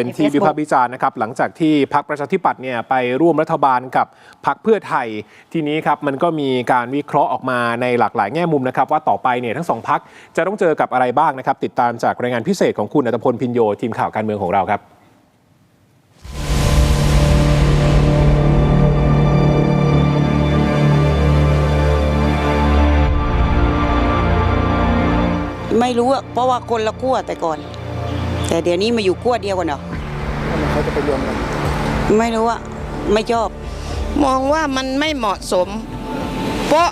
เป็นที่ใน Facebook วิพากษ์วิจารณ์นะครับหลังจากที่พรรคประชาธิปัตย์เนี่ยไปร่วมรัฐบาลกับพรรคเพื่อไทย ทีนี้ครับมันก็มีการวิเคราะห์ออกมาในหลากหลายแง่มุมนะครับว่าต่อไปเนี่ยทั้งสองพรรคจะต้องเจอกับอะไรบ้างนะครับติดตามจากรายงานพิเศษของคุณอัตพลพินโยทีมข่าวการเมืองของเราครับไม่รู้อะเพราะว่าคนละขั้วแต่ก่อน แต่เดี๋ยวนี้มาอยู่ขั้วเดียวกันเหรอ เขาจะไปรวมกันไม่รู้อะไม่ชอบ มองว่ามันไม่เหมาะสม เพราะ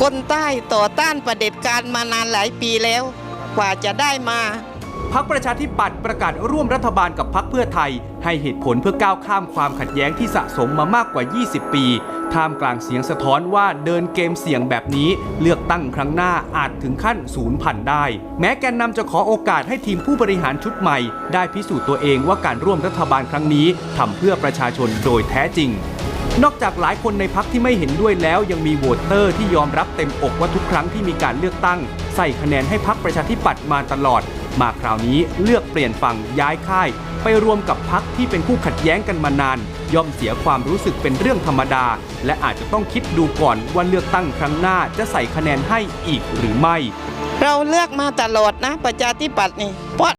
คนใต้ต่อต้านประเด็จการมานานหลายปีแล้ว กว่าจะได้มา พักประชาธิปัตย์ประกาศร่วมรัฐบาลกับพักเพื่อไทย ให้เหตุผลเพื่อก้าวข้ามความขัดแย้งที่สะสมมามากกว่า 20 ปี ท่ามกลางเสียงสะท้อนว่าเดินเกมเสี่ยงแบบนี้ เลือกตั้งครั้งหน้าอาจถึงขั้นศูนย์พันได้ แม้แกนนำจะขอโอกาสให้ทีมผู้บริหารชุดใหม่ ได้พิสูจน์ตัวเองว่าการร่วมรัฐบาลครั้งนี้ทำเพื่อประชาชนโดยแท้จริงนอกจากหลายคนในพักที่ไม่เห็นด้วยแล้วยังมีโหวตเตอร์ที่ยอมรับเต็มอกว่าทุกครั้งที่มีการเลือกตั้ง ใส่คะแนนให้พักประชาธิปัตย์มาตลอด มาคราวนี้เลือกเปลี่ยนฝั่งย้ายค่าย ไปรวมกับพักที่เป็นคู่ขัดแย้งกันมานาน ย่อมเสียความรู้สึกเป็นเรื่องธรรมดา และอาจจะต้องคิดดูก่อนว่าเลือกตั้งครั้งหน้าจะใส่คะแนนให้อีกหรือไม่ เราเลือกมาตลอดนะประชาธิปัตย์นี่เพราะ